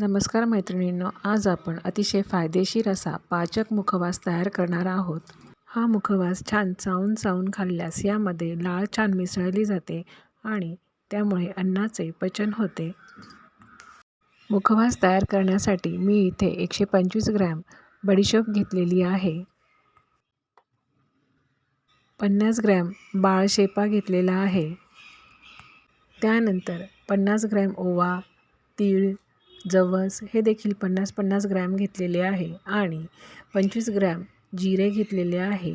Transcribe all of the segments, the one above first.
नमस्कार मैत्रिणींनो आज आपण अतिशय फायदेशीर असा पाचक मुखवास तयार करणार आहोत. हा मुखवास छान चावून चावून खाल्ल्यास यामध्ये लाळ छान मिसळली जाते आणि त्यामुळे अन्नाचे पचन होते. मुखवास तयार करण्यासाठी मी इथे एकशे पंचवीस ग्रॅम बडीशोप घेतलेली आहे. पन्नास ग्रॅम बाळशेपा घेतलेला आहे. त्यानंतर पन्नास ग्रॅम ओवा तीळ जवस हे देखील पन्नास पन्नास ग्रॅम घेतलेले आहे आणि पंचवीस ग्रॅम जिरे घेतलेले आहे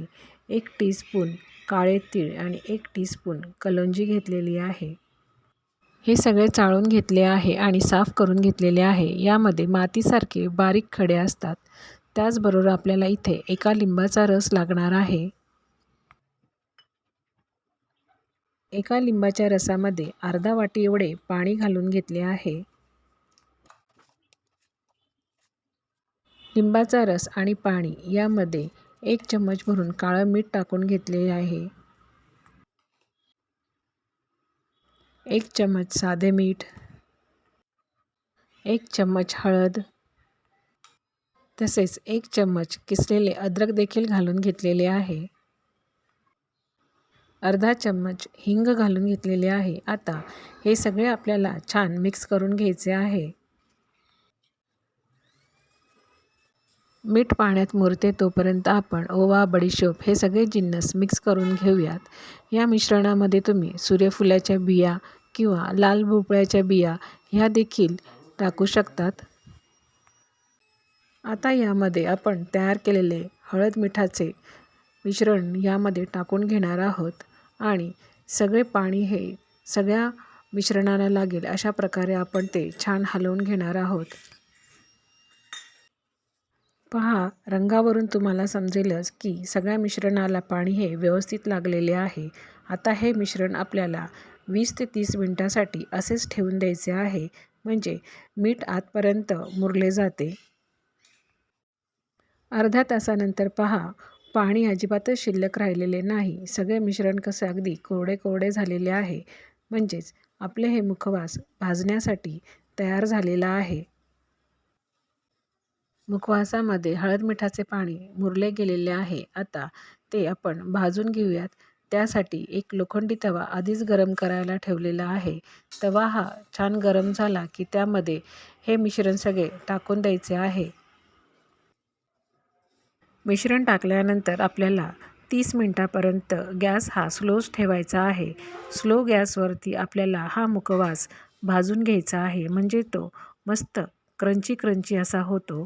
एक टीस्पून काळे तीळ आणि एक टीस्पून कलोंजी घेतलेली आहे. हे सगळे चाळून घेतले आहे आणि साफ करून घेतलेले आहे. यामध्ये मातीसारखे बारीक खडे असतात. त्याचबरोबर आपल्याला इथे एका लिंबाचा रस लागणार आहे. एका लिंबाच्या रसामध्ये अर्धा वाटी एवढे पाणी घालून घेतले आहे. लिंबाचा रस आणि पाणी यामध्ये एक चम्मच भरून काळं मीठ टाकून घेतले आहे. एक चम्मच साधे मीठ. एक चम्मच हळद. तसेच एक चम्मच किसलेले अद्रक देखील घालून घेतलेले आहे. अर्धा चम्मच हिंग घालून घेतलेले आहे. आता हे सगळे आपल्याला छान मिक्स करून घ्यायचे आहे. मीठ पाण्यात मुरते तोपर्यंत आपण ओवा बडीशोप हे सगळे जिन्नस मिक्स करून घेऊयात. या मिश्रणामध्ये तुम्ही सूर्यफुलाच्या बिया किंवा लाल भोपळ्याच्या बिया ह्या देखील टाकू शकतात. आता यामध्ये आपण तयार केलेले हळद मिठाचे मिश्रण यामध्ये टाकून घेणार आहोत आणि सगळे पाणी हे सगळ्या मिश्रणाला लागेल अशा प्रकारे आपण ते छान हलवून घेणार आहोत. पहा रंगावरून तुम्हाला समजेलच की सगळ्या मिश्रणाला पाणी हे व्यवस्थित लागलेले आहे. आता हे मिश्रण आपल्याला वीस ते तीस मिनटासाठी असेच ठेवून द्यायचे आहे म्हणजे मीठ आतपर्यंत मुरले जाते. अर्ध्या तासानंतर पहा पाणी अजिबातच शिल्लक राहिलेले नाही. सगळे मिश्रण कसे अगदी कोरडे कोरडे झालेले आहे म्हणजेच आपले हे मुखवास भाजण्यासाठी तयार झालेला आहे. मुखवासामध्ये हळद मिठाचे पाणी मुरले गेलेले आहे. आता ते आपण भाजून घेऊयात. त्यासाठी एक लोखंडी तवा आधीच गरम करायला ठेवलेला आहे. तवा हा छान गरम झाला की त्यामध्ये हे मिश्रण सगळे टाकून द्यायचे आहे. मिश्रण टाकल्यानंतर आपल्याला तीस मिनटापर्यंत गॅस हा स्लोच ठेवायचा आहे. स्लो गॅसवरती आपल्याला हा मुखवास भाजून घ्यायचा आहे. म्हणजे तो मस्त क्रंची क्रंची असा होतो.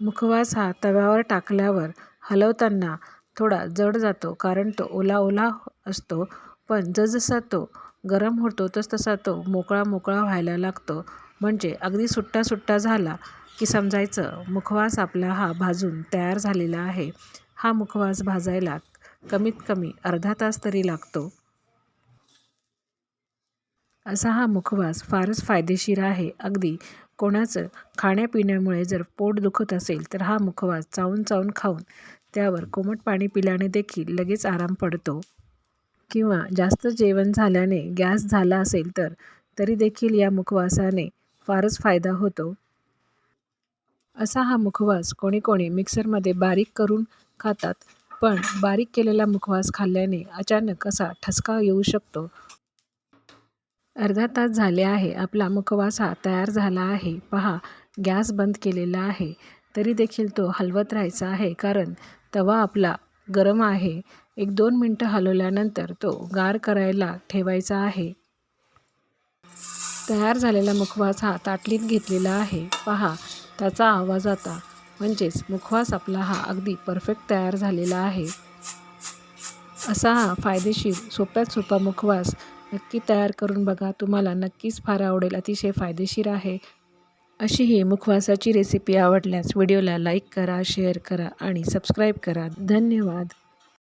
मुखवास हा तव्यावर टाकल्यावर हलवताना थोडा जड जातो कारण तो ओला ओला असतो. पण जसजसा तो गरम होतो तसतसा तो मोकळा मोकळा व्हायला लागतो. म्हणजे अगदी सुट्टा सुट्टा झाला की समजायचं मुखवास आपला हा भाजून तयार झालेला आहे. हा मुखवास भाजायला कमीत कमी अर्धा तास तरी लागतो. असा हा मुखवास फारच फायदेशीर आहे. अगदी कोणाचं? खाण्यापिण्यामुळे जर पोट दुखत असेल तर हा मुखवास चावून चावून खाऊन त्यावर कोमट पाणी पिल्याने देखील लगेच आराम पडतो. किंवा जास्त जेवण झाल्याने गॅस झाला असेल तर तरी देखील या मुखवासाने फारच फायदा होतो. असा हा मुखवास कोणी कोणी मिक्सरमध्ये बारीक करून खातात पण बारीक केलेला मुखवास खाल्ल्याने अचानक असा ठसका येऊ शकतो. अर्धा तास झाले आहे. आपला मुखवास हा तयार झाला आहे. पहा गॅस बंद केलेला आहे. तरी देखील तो हलवत राहायचा आहे कारण तवा आपला गरम आहे. एक दोन मिनटं हलवल्यानंतर तो गार करायला ठेवायचा आहे. तयार झालेला मुखवास हा ताटलीत घेतलेला आहे. पहा त्याचा आवाज आता म्हणजेच मुखवास आपला हा अगदी परफेक्ट तयार झालेला आहे. असा हा फायदेशीर सोप्यात सोपा मुखवास नक्की तयार करून बघा. तुम्हाला नक्कीच फार आवडेल. अतिशय फायदेशीर आहे. अशी ही मुखवासाची रेसिपी आवडल्यास व्हिडिओला लाईक करा शेअर करा आणि सबस्क्राईब करा. धन्यवाद.